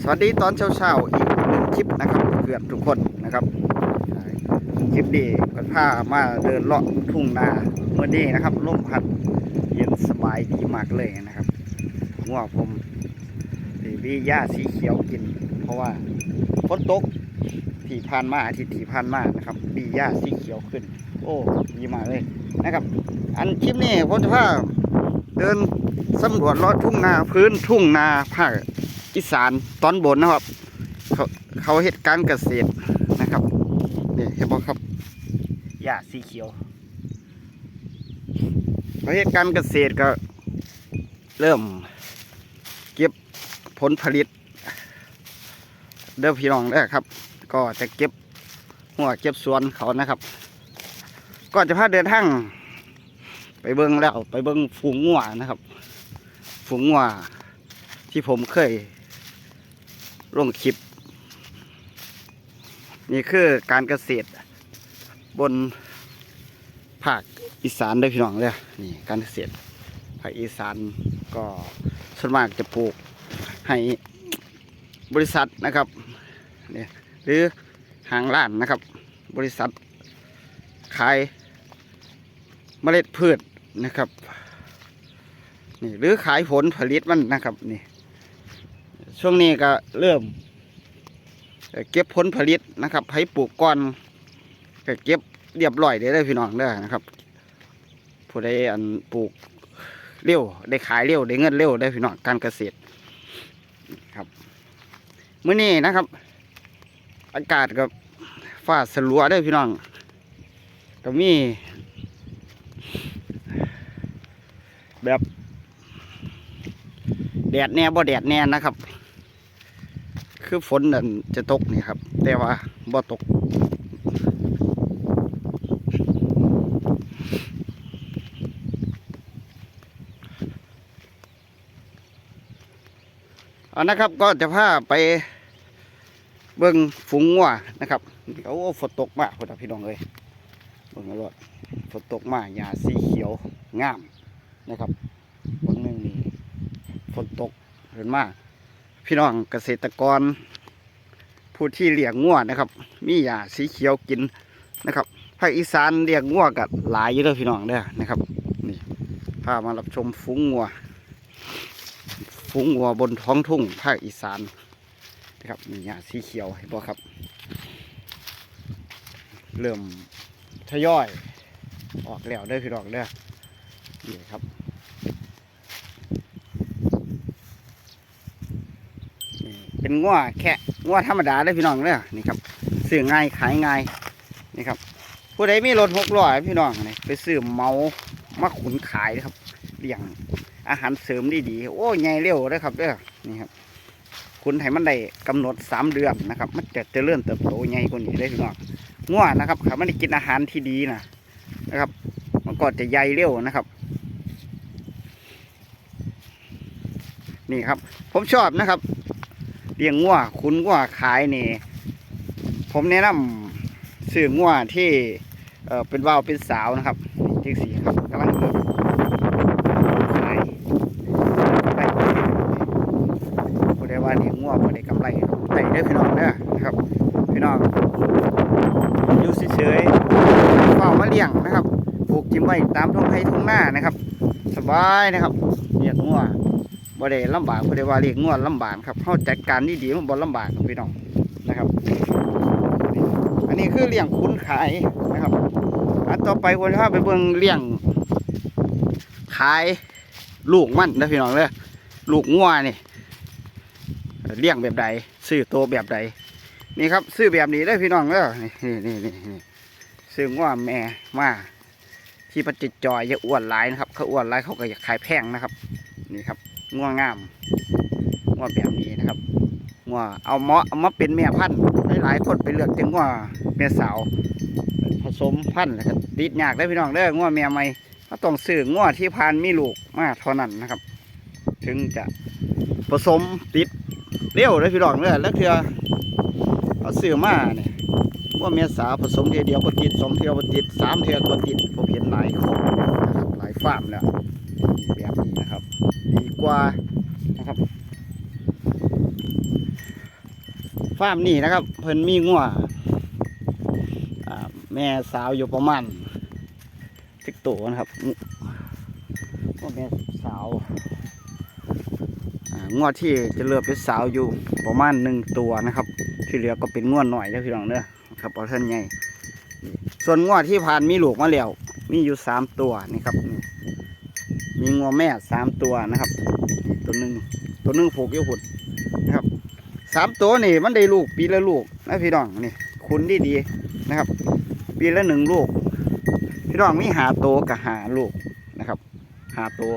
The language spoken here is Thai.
สวัสดีตอนเช้าๆอีกหนึ่งคลิปนะครับเพื่อนทุกคนนะครับคลิปนี้ก็พามาเดินเลาะทุ่งนาเมื่อนี้นะครับลมพัดเย็นสบายดีมากเลยนะครับง่วงผมสีวิหญ้าสีเขียวกิน เพราะว่าฝนตกที่ผ่านมาอาทิตย์ที่ผ่านมานะครับมีหญ้าสีเขียวขึ้น โอ้ดีมากเลยนะครับ อันคลิปนี้ผมจะพาเดินสำรวจเลาะทุ่งนาพื้นทุ่งนาภาค อีสานตอนบนนะครับ เขาเขาเฮ็ดการเกษตรนะครับนี่เห็นบ่ครับหญ้าสีเขียวเขาเฮ็ดการเกษตรก็เริ่มเก็บผลผลิต เด้อพี่น้องเด้อครับ ก็จะเก็บหัวเก็บสวนเขานะครับ ก็จะพาเดินทางไปเบิ้งแล้วไปเบิ้งฝูงงัวนะครับ ฝูงงัวที่ผมเคย ลงคลิป นี่คือการเกษตร บนภาคอีสานเด้พี่น้องเลยนี่การเกษตรภาคอีสานก็ส่วนมากจะปลูกให้บริษัทนะครับเนี่ยหรือหางร้านนะครับ บริษัทขายเมล็ดพืชนะครับนี่หรือขายผลผลิตมันนะครับนี่ ช่วงนี้ก็เริ่ม เก็บผลผลิตนะครับให้ปลูกก่อนก็เก็บเรียบร้อยได้เลยพี่น้องเด้อนะครับ ผู้ใดอันปลูกเร็วได้ขายเร็วได้เงินเร็วได้พี่น้องการเกษตรครับมื้อนี้นะครับ อากาศกับฟ้าสลัวได้พี่น้องก็มี แบบ แดดแน่บ่แดดแน่นะครับ คือฝนนั่นจะตกนี่ครับ แต่ว่าบ่ตก เอานะครับก็จะพาไปเบิ่งฝูงงัวนะครับโอ้ฝนตกมากคนพี่น้องเลยเบิ่งรถฝนตกมากหญ้าสีเขียวงามนะครับเบางหนึงนี่ฝนตกเห็นมาก พี่น้องเกษตรกร ผู้ที่เลี้ยงงัวนะครับ มีหญ้าสีเขียวกินนะครับภาคอีสานเลี้ยงงัวกับหลายอยู่เด้อพี่น้องเด้อนะครับนี่พามารับชมฝูงงัวฝูงงัวบนท้องทุ่งภาคอีสานนะครับมีหญ้าสีเขียวเห็นบ่ครับ เริ่มทยอยออกแล้วเด้อพี่น้องเด้อนี่ครับ เป็นง้วแค่ง้วธรรมดาเลยพี่น้องเนี่ยนี่ครับซื้อง่ายขายง่ายนี่ครับ ผู้ใดมีรถหกล้อพี่น้องนี่ไปซื้อเมามาขุนขายนะครับเลี้ยงอาหารเสริมดีๆโอ้ใหญ่เร็วเลยครับเด้อนี่ครับ คุณให้มันได้กำหนดสามเดือนนะครับ มันจะเจริญเติบโตใหญ่กว่านี้เลยพี่น้องง้วนะครับถ้ามันได้กินอาหารที่ดีนะนะครับ มันก็จะใหญ่เร็วนะครับนี่ครับ ผมชอบนะครับ เลี้ยงงัวขุนงัวขายนี่ ผมแนะนำซื้องัวที่เอ่อเป็นว่าวเป็นสาวนะครับที่สีครับกำลังเริ่มขายได้ผู้ใดว่าเลี้ยงงัวผู้ใดกำไรได้เด้พี่น้องเด้อนะครับพี่น้องอยู่เฉยๆเฝ้ามาเลี้ยงนะครับ ปลูกจิ้มไว้ตามทุ่งไร่ทุ่งหน้านะครับ สบายนะครับเลี้ยงงัว บ่ได้ลำบากบ่ได้ว่าเรียกงวดลำบากครับเฮาจัดการดีๆมันบ่ลำบากครับพี่น้องนะครับ อันนี้คือเลี้ยงคุ้นขายนะครับอันต่อไปคนพาไปเบิ่งเลี้ยงขายลูกมันนะพี่น้องเด้อลูกงัวนี่เลี้ยงแบบใดซื้อโตแบบใดนี่ครับ ซื้อแบบนี้ได้พี่น้องเด้อนี่นี่นี่นี่ซื้องัวแม่มาที่ปฏิจจอยอย่าอ้วนหลายนะครับเขาอ้วนหลายเขาก็อยากขายแพงนะครับ นี่ครับ งัวงามงัวแบบนี้นะครับงัวเอาเมาะเอามาเป็นแม่พันธุ์หลายคนไปเลือกจังงัวแม่สาว ผสมพันธุ์นะครับติดยากได้พี่น้องเด้องัวแม่ใหม่ก็ต้องซื้องัวที่พานมีลูกมาเท่านั้นนะครับ ถึงจะผสมติดเร็วได้พี่น้องเด้อแล้วเถื่อเอาซื้อมาเนี่ยว่าแม่สาวผสมเทียเดียวบ่ติดสองเทียวบ่ติดสามเทียวบ่ติดผมเห็นหลายของนะครับหลายฟาร์มแล้วแบบนี้นะครับ กว่านะครับฟาร์มนี่นะครับ เพิ่นมีงัวอ่าแม่สาวอยู่ประมาณสิบตัวนะครับงัวแม่สาวอ่างวดที่จะเลือกเป็นสาวอยู่ประมาณหนึ่งตัวนะครับ ที่เหลือก็เป็นงวดหน่อยเด้อพี่น้องเด้อครับเอาท่านใหญ่ส่วนงวดที่ผ่านมีลูกมาแล้วมีอยู่สามตัวนี่ครับนี่ มีงวแม่สามตัวนะครับ ตัวหนึ่งตัวหนึ่งผูกอยู่หุ่นนะครับสามตัวนี่มันได้ลูกปีละลูกนะพี่น้องนี่คุณดีดีนะครับ ปีละหนึ่งลูก พี่น้องมีหาโตกับหาลูกนะครับ หาโตว